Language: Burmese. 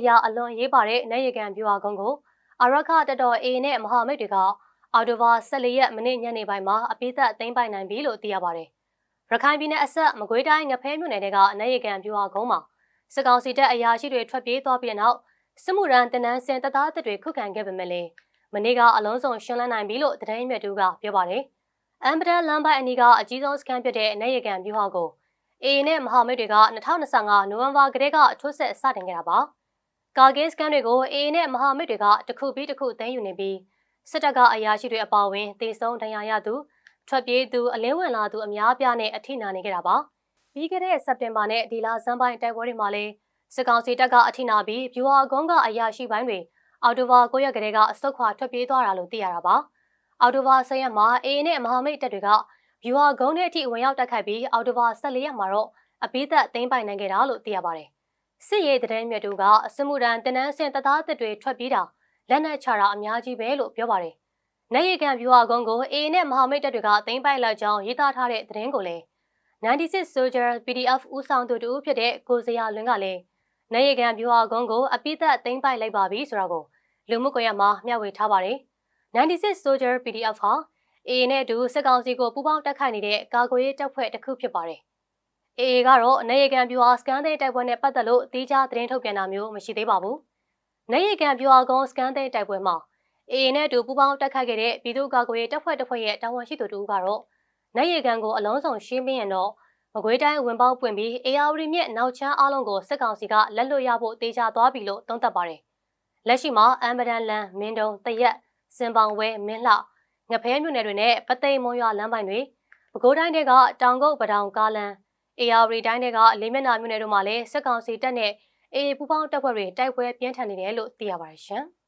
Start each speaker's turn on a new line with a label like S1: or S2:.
S1: အရာအလွန်ရေးပါတဲ့နိုင်ရကန်ဗျူဟာကုန်းကိုအာရခတတော် A နဲ့မဟာမိတ်တွေကအော်တိုဘာ14ရက်မိနစ်ညနေပိုင်းမှာအပိသက်သိမ်းပိုက်နိုင်ပြီလို့သိရပါတယ်။ရခိုင်ပြည်နယ်အဆက်မကွေးတိုင်းငဖဲမြို့နယ်ကနိုင်ရကန်ဗျူဟာကုန်းမှာစစ်ကောင်စီတပ်အရာရှိတွေထွက်ပြေးသွားပြီးတဲ့နောက်စစ်မှုရန်တနန်းစင်တသားတပ်တွေခုခံခဲ့ပေမဲ့လည်းမနေ့ကအလုံးစုံရှင်းလင်းနိုင်ပြီလို့သတင်းမြတ်တူကပြောပါတယ်။အမ်ပဒန်လမ်းပိုင်းအနီးကအကြီးဆုံးစခန်းဖြစ်တဲ့နိုင်ရကန်ဗျူဟာကို AA နဲ့မဟာမိတ်တွေက2025နိုဝင်ဘာကတည်းကအထွတ်ဆက်စတင်ခဲ့တာပါ။ ကာဂေးစကန်တွေကို AA နဲ့မဟာမိတ်တွေကတစ်ခုပြီးတစ်ခုသိမ်းယူနေပြီးစစ်တပ်ကအရာရှိတွေအပါအဝင်တေဆုံးဒဏ်ရာရသူထွက်ပြေးသူအလင်းဝင်လာသူအများအပြားနဲ့အထိနာနေကြတာပါ။ပြီးခဲ့တဲ့စက်တင်ဘာနဲ့ဒီလဇန်ပိုင်းတိုက်ပွဲတွေမှာလည်းစစ်ကောင်စီတပ်ကအထိနာပြီးဗျူဟာကုန်းကအရာရှိပိုင်းတွေအော်တိုဘာ9ရက်ကလေးကအစုတ်ခွာထွက်ပြေးသွားတာလို့သိရတာပါ။အော်တိုဘာ10ရက်မှာ AA နဲ့မဟာမိတ်တပ်တွေကဗျူဟာကုန်းထဲအထိဝင်ရောက်တိုက်ခိုက်ပြီးအော်တိုဘာ14ရက်မှာတော့အပိသက်သိမ်းပိုင်နိုင်ခဲ့တာလို့သိရပါတယ်။ စစ်ရေးတဲ့မြတ်တို့ကစစ်မှုထမ်းတင်နန်းစင်တသားတစ်တွေထွက်ပြေးတာလက်နက်ချတာအများကြီးပဲလို့ပြောပါတယ်။နိုင်ရကန်ဗျူဟာကုန်းကို AA နဲ့မဟာမိတ်တပ်တွေကသိမ်းပိုက်လိုက်ကြောင်းရေးသားထားတဲ့သတင်းကိုလည်း96 Soldier PDF ဦးဆောင်သူတူဖြစ်တဲ့ကိုစရာလွင်ကလည်းနိုင်ရကန်ဗျူဟာကုန်းကိုအပိသက်သိမ်းပိုက်လိုက်ပါပြီဆိုတာကိုလူမှုကွန်ရက်မှာမျှဝေထားပါတယ်။96 Soldier PDF ဟာ AA နဲ့အတူစစ်ကောင်စီကိုပူးပေါင်းတက်ခိုက်နေတဲ့ကာကွယ်ရေးတပ်ဖွဲ့တစ်ခုဖြစ်ပါတယ်။ AA ကတော့အနေရကန်ပြူဟာစကန်သိန်းတိုက်ပွဲနဲ့ပတ်သက်လို့တီးခြားသတင်းထုတ်ပြန်တာမျိုးမရှိသေးပါဘူး။နေရကန်ပြူဟာကုန်းစကန်သိန်းတိုက်ပွဲမှာ AA နဲ့အတူပူးပေါင်းတက်ခိုက်ခဲ့တဲ့ပြည်သူ့ကာကွယ်ရေးတပ်ဖွဲ့တစ်ဖွဲ့ရဲ့တာဝန်ရှိသူတို့ကတော့နေရကန်ကိုအလုံးစုံရှင်းပြရင်တော့မကွေးတိုင်းဝင်ပေါက်ပွင့်ပြီး AR မြစ်နောက်ချမ်းအလုံးကိုစစ်ကောင်စီကလက်လွတ်ရဖို့တေချာသွားပြီလို့သုံးသပ်ပါတယ်။လက်ရှိမှာအမ်ဘဒန်လန်မင်းတုံတရက်စင်ပောင်ဝဲမင်းလှငဖဲမြို့နယ်တွေနဲ့ပသိမ်မွန်ရွာလမ်းပိုင်းတွေပဲခူးတိုင်းတွေကတောင်ကုတ်ပတောင်ကားလမ်း အေယာရီတိုင်းတွေကလေးမျက်နှာမြို့နယ်တို့မှာလည်းစစ်ကောင်စီတပ်နဲ့အေးပူပေါင်းတပ်ဖွဲ့တွေတိုက်ပွဲပြင်းထန်နေတယ်လို့သိရပါတယ်ရှင်။